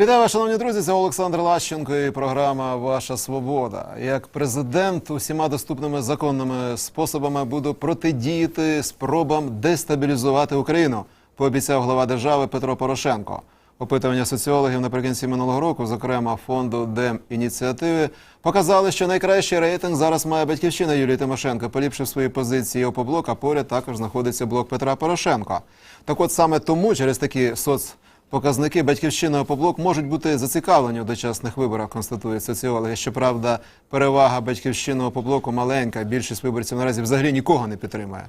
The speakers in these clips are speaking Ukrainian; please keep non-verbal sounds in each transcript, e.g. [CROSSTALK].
Вітаю шановні друзі. Це Олександр Лащенко і програма Ваша Свобода. Як президент усіма доступними законними способами буду протидіяти спробам дестабілізувати Україну. Пообіцяв глава держави Петро Порошенко. Опитування соціологів наприкінці минулого року, зокрема фонду Демініціативи, показали, що найкращий рейтинг зараз має батьківщина Юлії Тимошенко. Поліпшив свої позиції опоблок, а поряд також знаходиться блок Петра Порошенка. Так от саме тому через такі соц. Показники батьківщини опоблок можуть бути зацікавлені у дочасних виборах, констатують соціологи. Щоправда, перевага батьківщини опоблоку маленька. Більшість виборців наразі взагалі нікого не підтримує.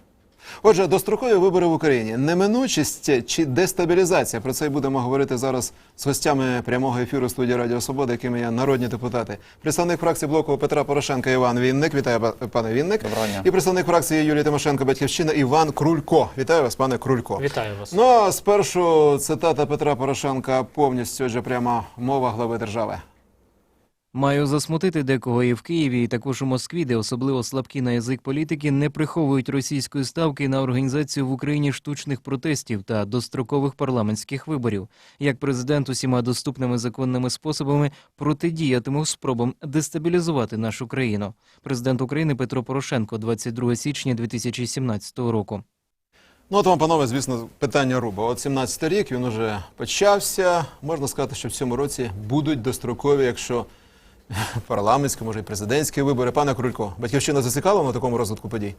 Отже, дострокові вибори в Україні неминучість чи дестабілізація. Про це й будемо говорити зараз з гостями прямого ефіру студії Радіо Свобода, якими є народні депутати. Представник фракції блоку Петра Порошенка Іван Вінник. Вітаю пане Вінник. Доброго дня. І представник фракції Юлії Тимошенко Батьківщина Іван Крулько. Вітаю вас, пане Крулько. Вітаю вас. Ну а спершу цитата Петра Порошенка повністю отже, прямо мова глави держави. Маю засмутити декого і в Києві, і також у Москві, де особливо слабкі на язик політики не приховують російської ставки на організацію в Україні штучних протестів та дострокових парламентських виборів. Як президент усіма доступними законними способами протидіятиму спробам дестабілізувати нашу країну. Президент України Петро Порошенко, 22 січня 2017 року. Ну, от вам, панове, звісно, питання руба. От 17 рік він уже почався. Можна сказати, що в цьому році будуть дострокові, якщо [LAUGHS] парламентські, може і президентські вибори. Пане Крулько, батьківщина зацікавлена на такому розвитку подій?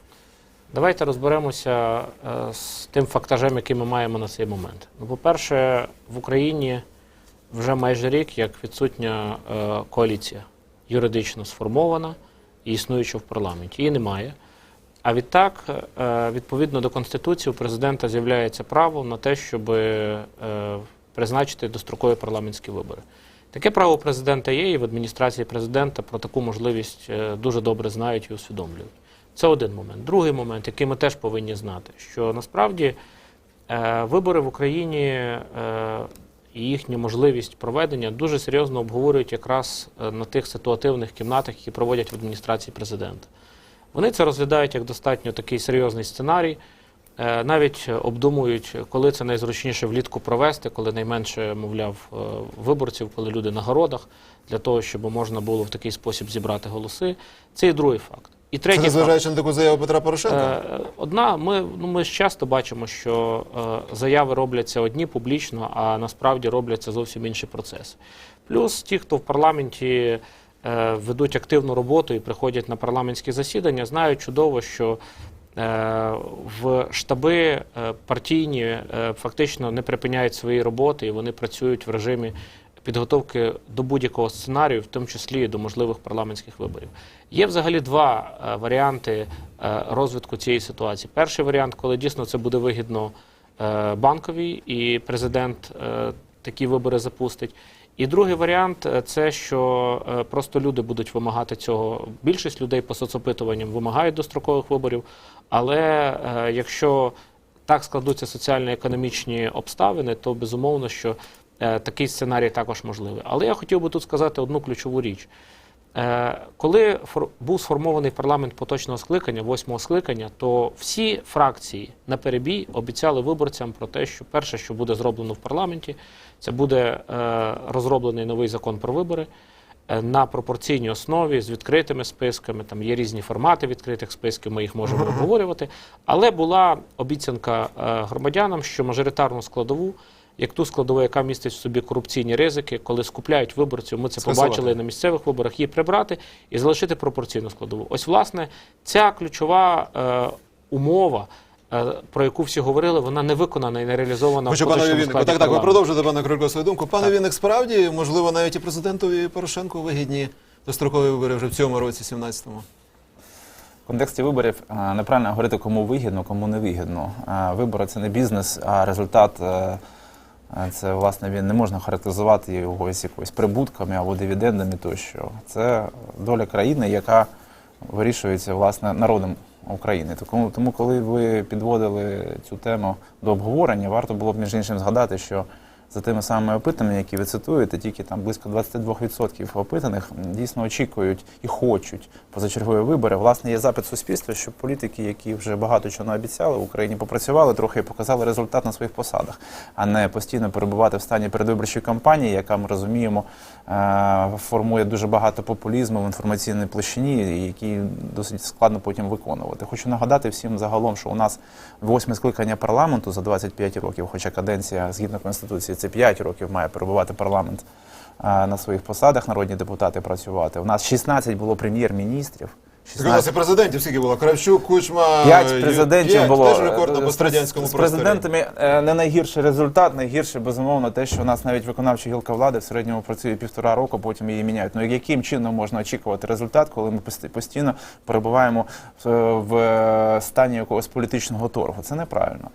Давайте розберемося е, з тим фактажем, який ми маємо на цей момент. Ну, по-перше, в Україні вже майже рік як відсутня е, коаліція юридично сформована і існуюча в парламенті. Її немає. А відтак, е, відповідно до Конституції, у президента з'являється право на те, щоб призначити дострокові парламентські вибори. Таке право президента є, і в адміністрації президента про таку можливість е, дуже добре знають і усвідомлюють. Це один момент. Другий момент, який ми теж повинні знати, що насправді е, вибори в Україні е, і їхня можливість проведення дуже серйозно обговорюють якраз на тих ситуативних кімнатах, які проводять в адміністрації президента. Вони це розглядають як достатньо такий серйозний сценарій. Е, Навіть обдумують, коли це найзручніше влітку провести, коли найменше, мовляв, е, виборців, коли люди на городах, для того, щоб можна було в такий спосіб зібрати голоси. Це і другий факт. І Це третій факт. незважаючи на таку заяву Петра Порошенка? Е, Одна, ми, ну, ми ж часто бачимо, що заяви робляться одні публічно, а насправді робляться зовсім інші процеси. Плюс ті, хто в парламенті ведуть активну роботу і приходять на парламентські засідання, знають чудово, що в штаби е, партійні е, фактично не припиняють свої роботи і вони працюють в режимі підготовки до будь-якого сценарію, в тому числі і до можливих парламентських виборів. Є взагалі два е, варіанти е, розвитку цієї ситуації. Перший варіант, коли дійсно це буде вигідно е, банковій, і президент е, такі вибори запустить. І другий варіант е, це що е, просто люди будуть вимагати цього. Більшість людей по соцопитуванням вимагають дострокових виборів. Але е, якщо так складуться соціально-економічні обставини, то безумовно, що такий сценарій також можливий. Але я хотів би тут сказати одну ключову річ. Е, Коли був сформований парламент поточного скликання, восьмого скликання, то всі фракції на перебій обіцяли виборцям про те, що перше, що буде зроблено в парламенті, це буде е, розроблений новий закон про вибори е, на пропорційній основі з відкритими списками. Там є різні формати відкритих списків, ми їх можемо [LAUGHS] обговорювати. Але була обіцянка громадянам, що мажоритарну складову. Як ту складову, яка містить в собі корупційні ризики, коли скупляють виборців, ми це Скасувати. побачили на місцевих виборах, її прибрати і залишити пропорційну складову. Ось, власне, ця ключова е, умова, е, про яку всі говорили, вона не виконана і не реалізована Хочу в пане складі Так, так, ви продовжуєте, пане Крулько, свою думку. Пане Вінник, справді, можливо, навіть і президентові Порошенку вигідні дострокові вибори вже в цьому році, 17-му. В контексті виборів е, неправильно говорити, кому вигідно, кому не вигідно. Е, Вибори це не бізнес, а результат це власне він не можна характеризувати його з якоюсь прибутками або дивідендами тощо. Це доля країни, яка вирішується власне народом України. Тому, тому коли ви підводили цю тему до обговорення, варто було б між іншим згадати, що за тими самими опитаннями, які ви цитуєте, тільки там близько 22% опитаних дійсно очікують і хочуть позачергові вибори. Власне, є запит суспільства, що політики, які вже багато чого обіцяли в Україні, попрацювали трохи і показали результат на своїх посадах, а не постійно перебувати в стані передвиборчої кампанії, яка ми розуміємо е, формує дуже багато популізму в інформаційній площині, які досить складно потім виконувати. Хочу нагадати всім загалом, що у нас восьме скликання парламенту за 25 років, хоча каденція згідно конституції це 5 років має перебувати парламент е, на своїх посадах, народні депутати працювати. У нас 16 було прем'єр-міністрів. Так у нас і президентів скільки було? Кравчук, Кучма, П'ять президентів п'ять, було Теж рекордно Е, по з- з президентами е, не найгірший результат. Найгірше безумовно те, що у нас навіть виконавча гілка влади в середньому працює півтора року, потім її міняють. Ну яким чином можна очікувати результат, коли ми постійно перебуваємо в, стані якогось політичного торгу? Це неправильно.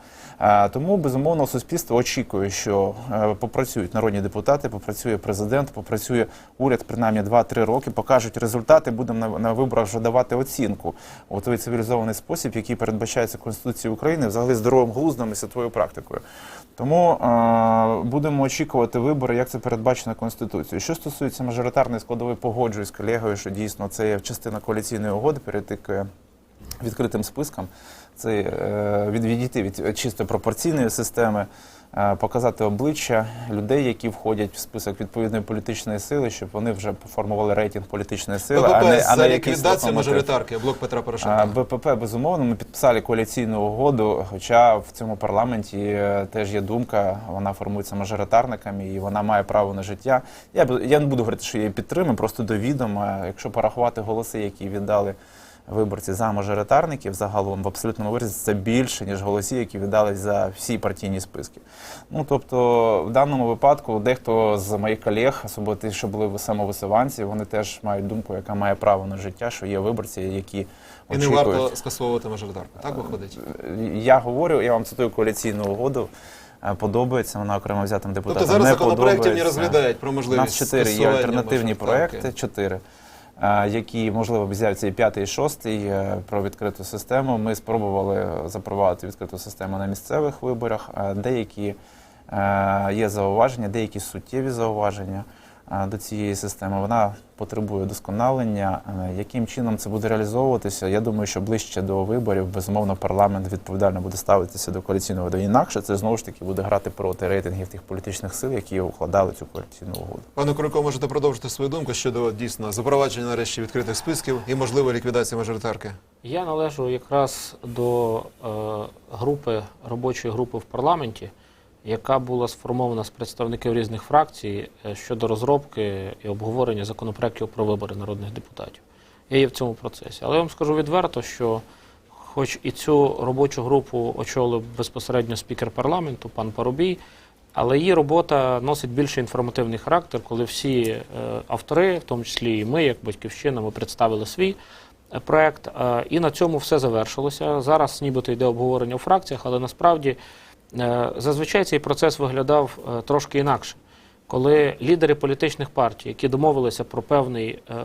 Тому безумовно суспільство очікує, що е, попрацюють народні депутати, попрацює президент, попрацює уряд принаймні 2-3 роки, покажуть результати. Будемо на, виборах вже давати оцінку у той цивілізований спосіб, який передбачається Конституцією України, взагалі здоровим глуздом і світовою практикою. Тому е, будемо очікувати вибори, як це передбачено Конституцією. Що стосується мажоритарної складової, погоджуюсь з колегою, що дійсно це є частина коаліційної угоди, перейти відкритим спискам. Це е, від, відійти від чисто пропорційної системи, е, показати обличчя людей, які входять в список відповідної політичної сили, щоб вони вже поформували рейтинг політичної сили, БПП а не, а за не якийсь ліквідацію мажоритарки, блок Петра Порошенка. БПП, безумовно, ми підписали коаліційну угоду, хоча в цьому парламенті е, теж є думка, вона формується мажоритарниками і вона має право на життя. Я, я не буду говорити, що я її підтримую, просто до відома, якщо порахувати голоси, які віддали виборці за мажоритарників загалом в абсолютному виразі це більше, ніж голоси, які віддали за всі партійні списки. Ну тобто, в даному випадку дехто з моїх колег, особливо ті, що були самовисуванці, вони теж мають думку, яка має право на життя, що є виборці, які І не варто скасовувати мажоритарку. Так виходить? Я говорю, я вам цитую коаліційну угоду. е, Подобається вона окремо взятим депутатам. Тобто зараз не законопроєктів не розглядають про У можливість нас чотири є альтернативні проекти, чотири, е, які можливо з'являться і п'ятий, і шостий е, про відкриту систему. Ми спробували запровадити відкриту систему на місцевих виборах. Е, Деякі е, є зауваження, деякі суттєві зауваження до цієї системи. Вона потребує удосконалення. Е, Яким чином це буде реалізовуватися? Я думаю, що ближче до виборів, безумовно, парламент відповідально буде ставитися до коаліційного до інакше. Це знову ж таки буде грати проти рейтингів тих політичних сил, які укладали цю коаліційну угоду. Пане Курико, можете продовжити свою думку щодо дійсно запровадження нарешті відкритих списків і можливої ліквідації мажоритарки. Я належу якраз до е, групи робочої групи в парламенті, яка була сформована з представників різних фракцій е, щодо розробки і обговорення законопроектів про вибори народних депутатів. Я є в цьому процесі. Але я вам скажу відверто, що хоч і цю робочу групу очолив безпосередньо спікер парламенту, пан Парубій, але її робота носить більше інформативний характер, коли всі е, автори, в тому числі і ми, як батьківщина, ми представили свій е, проект. І на цьому все завершилося. Зараз нібито йде обговорення у фракціях, але насправді зазвичай цей процес виглядав е, трошки інакше. Коли лідери політичних партій, які домовилися про, певний, е,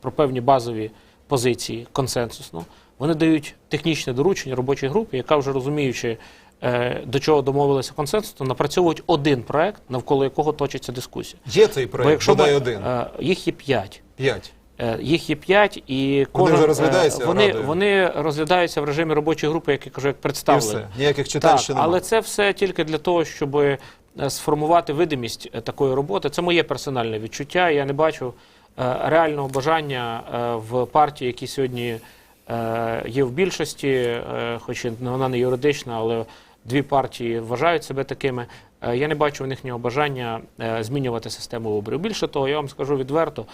про певні базові позиції консенсусно, вони дають технічне доручення робочій групі, яка вже розуміючи, е, до чого домовилися консенсусно, напрацьовують один проект, навколо якого точиться дискусія. Є цей Бо проект, якщо бодай ми- один. е, їх є п'ять. П'ять. Е, Їх є п'ять, і кожен, вже розглядаються е, вони, вони розглядаються в режимі робочої групи, як я кажу, як І представлені. все. Ніяких читань Так, ще немає. але це все тільки для того, щоб е, сформувати видимість такої роботи. Це моє персональне відчуття. Я не бачу реального бажання в партії, які сьогодні є в більшості, хоч вона не юридична, але дві партії вважають себе такими. Я не бачу в них бажання змінювати систему виборів. Більше того, я вам скажу відверто,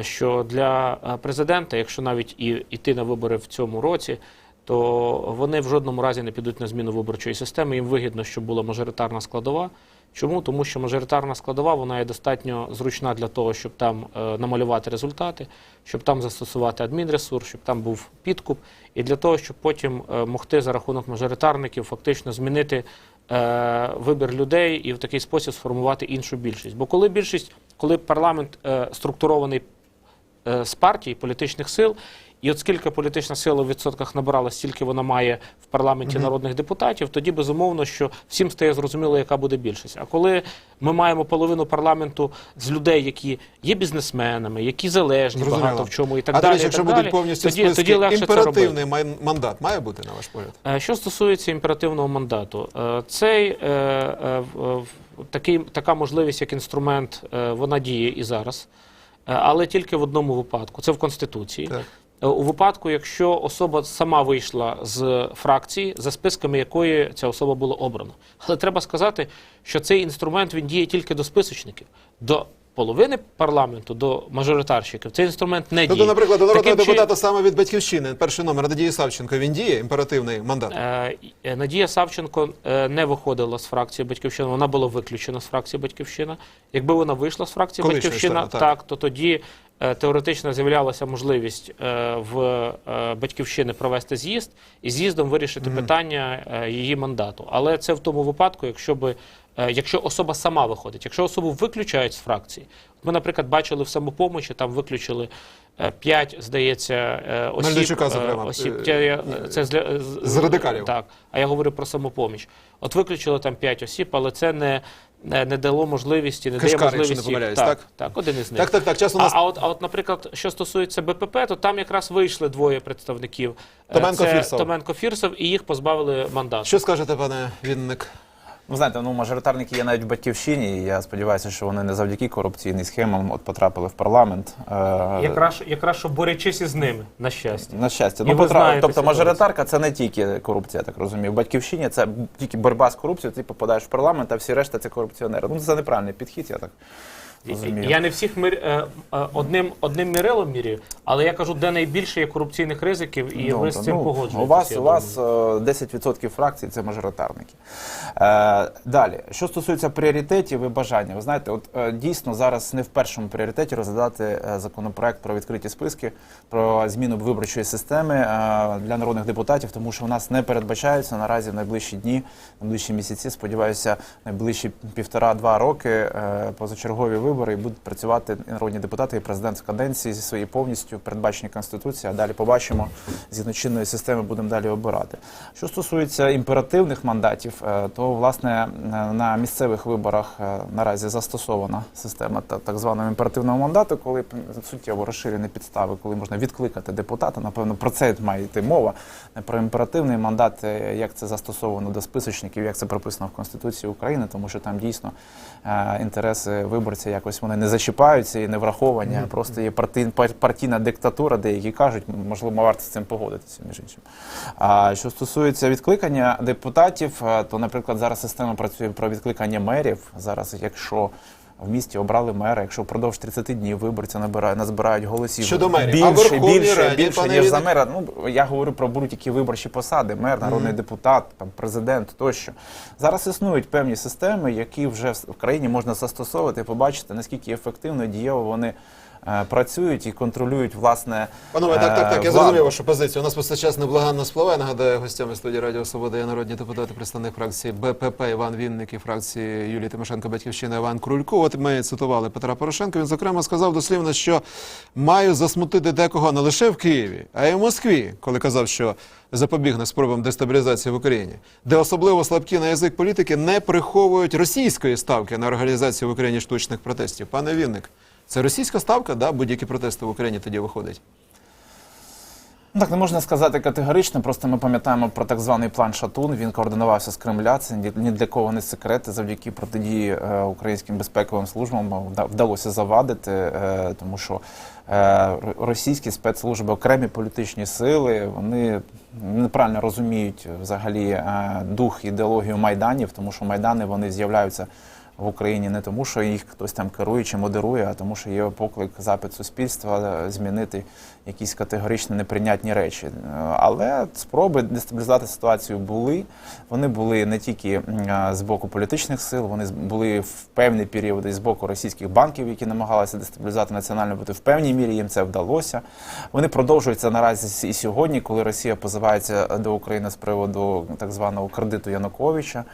що для е, президента, якщо навіть і йти на вибори в цьому році, то вони в жодному разі не підуть на зміну виборчої системи. Їм вигідно, щоб була мажоритарна складова. Чому? Тому що мажоритарна складова вона є достатньо зручна для того, щоб там е, намалювати результати, щоб там застосувати адмінресурс, щоб там був підкуп, і для того, щоб потім е, могти за рахунок мажоритарників фактично змінити е, вибір людей і в такий спосіб сформувати іншу більшість. Бо коли більшість, коли парламент е, структурований е, з партій, політичних сил, І от скільки політична сила в відсотках набрала, стільки вона має в парламенті народних депутатів, тоді безумовно, що всім стає зрозуміло, яка буде більшість. А коли ми маємо половину парламенту з людей, які є бізнесменами, які залежні Зрозуміло. багато в чому і так а далі. речі, якщо так будуть повністю тоді, списки, тоді легше це робити. імперативний мандат має бути, на ваш погляд? Е, Що стосується імперативного мандату, е, цей е, такий, така можливість як інструмент, вона діє і зараз, але тільки в одному випадку. Це в Конституції. Так. Е, У випадку, якщо особа сама вийшла з фракції, за списками якої ця особа була обрана. Але треба сказати, що цей інструмент він діє тільки до списочників. До половини парламенту, до мажоритарщиків, цей інструмент не діє. Тобто, наприклад, до народного Таким чи- депутата саме від батьківщини, перший номер Надії Савченко, він діє імперативний мандат. Е, е, Надія Савченко не виходила з фракції Батьківщина, вона була виключена з фракції Батьківщина. Якби вона вийшла з фракції Колишня Батьківщина, члена, так. так. то тоді теоретично з'являлася можливість е, в е, Батьківщини провести з'їзд і з'їздом вирішити питання е, її мандату. Але це в тому випадку, якщо би. е, Якщо особа сама виходить, якщо особу виключають з фракції, ми, наприклад, бачили в самопомочі, там виключили е, п'ять, здається, е, осіб. Мельничука, е, осіб. Е, це з, з радикалів. Так, а я говорю про самопоміч. От виключили там п'ять осіб, але це не, не, не дало можливості, не Кишкар, дає якщо не можливості. так, так? так, один із них. Так, так, так. Часом нас А, а, от, а от, наприклад, що стосується БПП, то там якраз вийшли двоє представників. Е, Томенко, Фірсов. Томенко Фірсов, і їх позбавили мандату. що скажете, пане Вінник? Ви знаєте, ну мажоритарники є навіть в батьківщині. і Я сподіваюся, що вони не завдяки корупційним схемам от потрапили в парламент. Е, Якраз, якраз що борючись із ними, на щастя. На щастя, І ну потра- тобто мажоритарка це не тільки корупція, так розумію. В батьківщині це тільки боротьба з корупцією. Ти попадаєш в парламент, а всі решта це корупціонери. Ну це неправильний підхід, я так розумію. Я не всіх мир, е, е, одним, одним мірилом міряю, але я кажу, де найбільше є корупційних ризиків, і Ну, ви з цим ну, погоджуєтеся. У вас, у вас е, 10% фракцій це мажоритарники. Е, далі, що стосується пріоритетів і бажання, ви знаєте, от е, дійсно зараз не в першому пріоритеті розглядати е, законопроект про відкриті списки, про зміну виборчої системи е, для народних депутатів, тому що у нас не передбачаються наразі в найближчі дні, найближчі місяці. Сподіваюся, найближчі півтора-два роки е, позачергові вибори і будуть працювати народні депутати і президент в каденції зі своєю повністю передбачені конституцією. А далі побачимо згідно чинної системи будемо далі обирати. Що стосується імперативних мандатів, е, то власне е, на місцевих виборах е, наразі застосована система так званого імперативного мандату, коли суттєво розширені підстави, коли можна відкликати депутата. Напевно, про це має йти мова. Про імперативний мандат, як це застосовано до списочників, як це прописано в Конституції України, тому що там дійсно інтереси виборця якось вони не зачіпаються і не враховані, а просто є парти- пар- партійна диктатура, деякі кажуть, можливо, варто з цим погодитися, між іншим. А що стосується відкликання депутатів, е, то, наприклад, зараз система працює про відкликання мерів. Зараз, якщо в місті обрали мера, якщо впродовж 30 днів виборці набирають, назбирають голосів Щодо мерів. Більше, а більше, Раді, більше ніж за мера. Ну я говорю про будь-які виборчі посади: мер, народний депутат, там президент тощо. Зараз існують певні системи, які вже в країні можна застосовувати, і побачити наскільки ефективно і дієво вони працюють і контролюють власне. Панове, так, так, так. Я е, зрозумів вашу позицію. У нас просто час неблаганно спливає. Нагадаю, гостями студії Радіо Свобода є народні депутати, представник фракції БПП Іван Вінник і фракції Юлії Тимошенко Батьківщина Іван Крулько. От ми цитували Петра Порошенка. Він зокрема сказав дослівно, що маю засмутити декого не лише в Києві, а й в Москві, коли казав, що запобігне спробам дестабілізації в Україні, де особливо слабкі на язик політики не приховують російської ставки на організацію в Україні штучних протестів. Пане Вінник, це російська ставка, да? Будь-які протести в Україні тоді виходять. Так не можна сказати категорично. Просто ми пам'ятаємо про так званий план Шатун. Він координувався з Кремля. Це ні, для кого не секрет. Завдяки протидії е, українським безпековим службам вдалося завадити, е, тому що е, російські спецслужби, окремі політичні сили, вони неправильно розуміють взагалі е, дух ідеологію майданів, тому що майдани вони з'являються. В Україні не тому, що їх хтось там керує чи модерує, а тому, що є поклик запит суспільства е, змінити якісь категорично неприйнятні речі. Е, Але спроби дестабілізувати ситуацію були. Вони були не тільки е, з боку політичних сил, вони були в певні періоди з боку російських банків, які намагалися дестабілізувати національну бути. В певній мірі їм це вдалося. Вони продовжуються наразі і сьогодні, коли Росія позивається до України з приводу так званого кредиту Януковича.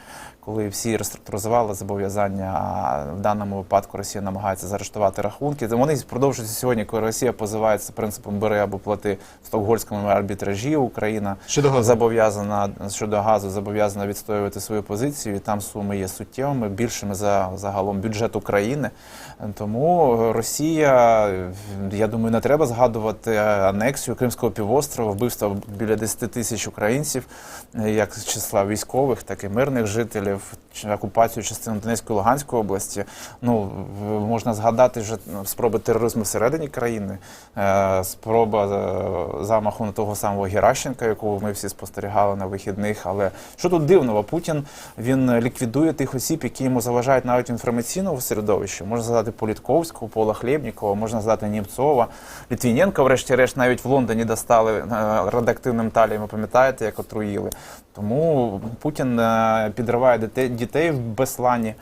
коли всі реструктуризували зобов'язання, а в даному випадку Росія намагається заарештувати рахунки. Вони продовжуються сьогодні, коли Росія позивається принципом бери або плати в стокгольському арбітражі. Україна Щодо газу. зобов'язана щодо газу, зобов'язана відстоювати свою позицію. І там суми є суттєвими, більшими за загалом бюджет України. Тому Росія, я думаю, не треба згадувати анексію Кримського півострова, вбивство біля 10 тисяч українців, як з числа військових, так і мирних жителів, чи окупацію частини Донецької Луганської області. Ну можна згадати вже ну, спроби тероризму всередині країни, е, спроба е, замаху на того самого Геращенка, якого ми всі спостерігали на вихідних. Але що тут дивного? Путін він ліквідує тих осіб, які йому заважають навіть в інформаційному середовищі. Можна згадати Політковського, Пола Хлєбнікова, можна згадати Німцова, Літвіненка, врешті-решт, навіть в Лондоні достали е, радіоактивним талієм. Ви пам'ятаєте, як отруїли? Тому Путін е, підриває дітей в Беслані.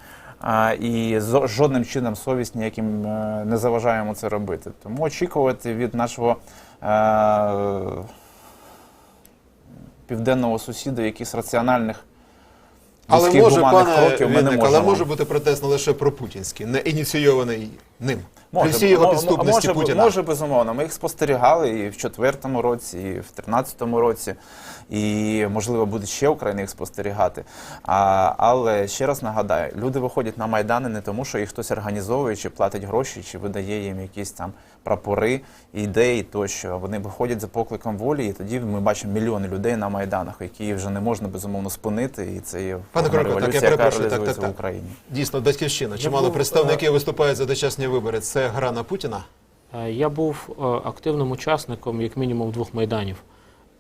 І жодним чином совість ніяким е, не заважаємо це робити. Тому очікувати від нашого е, південного сусіда якихось раціональних Але може, пане кроків ми не але може бути протест не лише про путінський, не ініційований ним. Може, При всій його підступності може, Путіна. може, безумовно. Ми їх спостерігали і в четвертому році, і в тринадцятому році, і можливо буде ще Україна їх спостерігати. А, але ще раз нагадаю, люди виходять на майдани не тому, що їх хтось організовує, чи платить гроші, чи видає їм якісь там прапори, ідеї тощо. Вони виходять за покликом волі, і тоді ми бачимо мільйони людей на майданах, які вже не можна безумовно спинити. І це є Пане Кроков, так, я перепрошую, так, реалізується так, в. Україні. Дійсно, батьківщина. Чимало був, представників виступають за дочасні вибори. Це гра на Путіна. Е, Я був е, активним учасником як мінімум двох майданів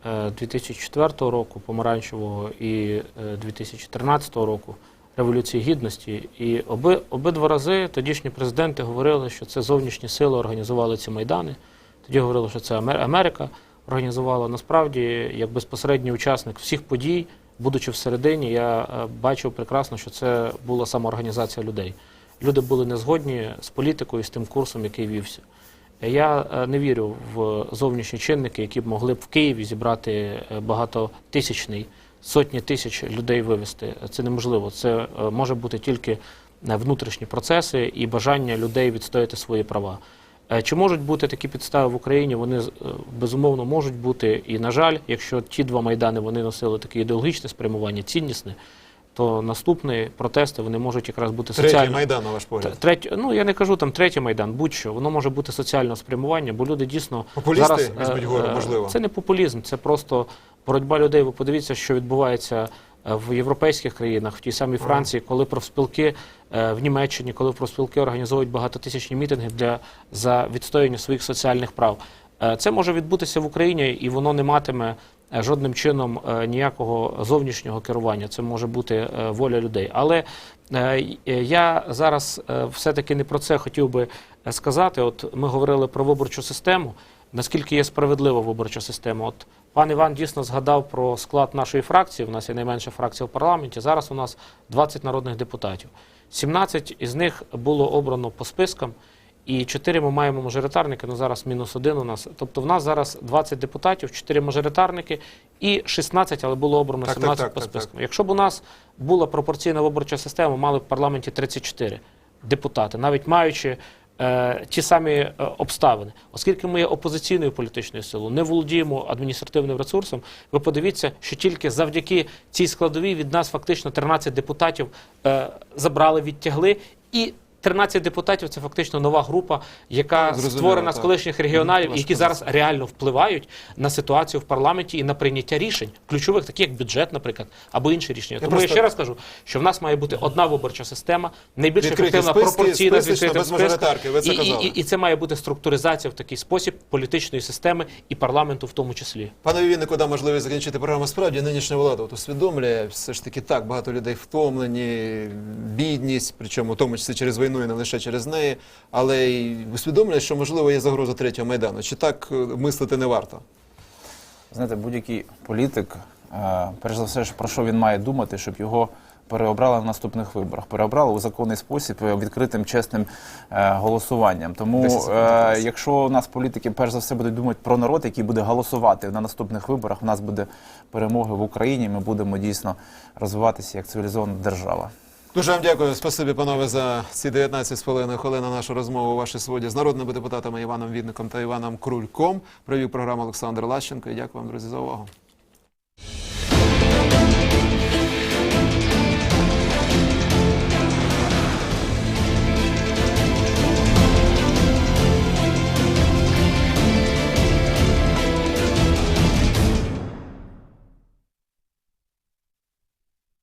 Е, 2004 року помаранчевого і е, 2013 року Революції Гідності. І оби, обидва рази тодішні президенти говорили, що це зовнішні сили організували ці майдани. Тоді говорили, що це Америка організувала. Насправді, як безпосередній учасник всіх подій, будучи всередині, я е, бачив прекрасно, що це була самоорганізація людей. Люди були не згодні з політикою, з тим курсом, який вівся. Я е, не вірю в зовнішні чинники, які б могли б в Києві зібрати е, багатотисячний, сотні тисяч людей вивести. Це неможливо. Це е, може бути тільки е, внутрішні процеси і бажання людей відстояти свої права. Е, Чи можуть бути такі підстави в Україні? Вони безумовно можуть бути. І, на жаль, якщо ті два майдани вони носили таке ідеологічне спрямування, ціннісне, то наступні протести вони можуть якраз бути Третій соціально. майдан, на ваш погляд. Третє, ну я не кажу там третій майдан, будь-що воно може бути соціального спрямування, бо люди дійсно Популісти зараз візьмуть гору, можливо. Це не популізм, це просто боротьба людей. Ви подивіться, що відбувається е, в європейських країнах, в тій самій Франції, коли профспілки е, в Німеччині, коли профспілки організовують багатотисячні мітинги для за відстоювання своїх соціальних прав. Е, Це може відбутися в Україні, і воно не матиме жодним чином ніякого зовнішнього керування. Це може бути воля людей. Але я зараз все-таки не про це хотів би сказати. От ми говорили про виборчу систему. Наскільки є справедлива виборча система? От пан Іван дійсно згадав про склад нашої фракції. У нас є найменша фракція в парламенті. Зараз у нас 20 народних депутатів. 17 із них було обрано по спискам. І 4 ми маємо мажоритарники, ну зараз мінус один у нас. Тобто в нас зараз 20 депутатів, 4 мажоритарники і 16, але було обрано Так, так, 17 так, по так, спискам. Якщо б у нас була пропорційна виборча система, мали б в парламенті 34 депутати, навіть маючи ті самі е, обставини. Оскільки ми є опозиційною політичною силою, не володіємо адміністративним ресурсом, ви подивіться, що тільки завдяки цій складовій від нас фактично 13 депутатів е, забрали, відтягли і. 13 депутатів це фактично нова група, яка зрозуміло, створена з колишніх регіоналів, Ваша які зараз реально впливають на ситуацію в парламенті і на прийняття рішень, ключових, таких як бюджет, наприклад, або інші рішення. Тому просто- я ще раз кажу, що в нас має бути одна виборча система, найбільш Відкриті ефективна списки, пропорційна з відкритим списком. і, і, і, і це має бути структуризація в такий спосіб політичної системи і парламенту в тому числі. Пане Віннику, дам можливість закінчити програму. Справді нинішня влада от усвідомлює, все ж таки так, багато людей втомлені, бідність, причому в тому числі через війну і не лише через неї, але й усвідомлює, що можливо є загроза третього майдану. Чи так е, мислити не варто? Знаєте, будь-який політик, е, перш за все, про що він має думати, щоб його переобрали на наступних виборах. Переобрали у законний спосіб е, відкритим чесним е, голосуванням. Тому, е, якщо у нас політики перш за все будуть думати про народ, який буде голосувати на наступних виборах, у нас буде перемоги в Україні. Ми будемо дійсно розвиватися як цивілізована держава. Дуже вам дякую. Спасибі, панове, за ці 19 з хвилин на нашу розмову у вашій своді з народними депутатами Іваном Відником та Іваном Крульком. Провів програму Олександр Лащенко. І дякую вам, друзі, за увагу.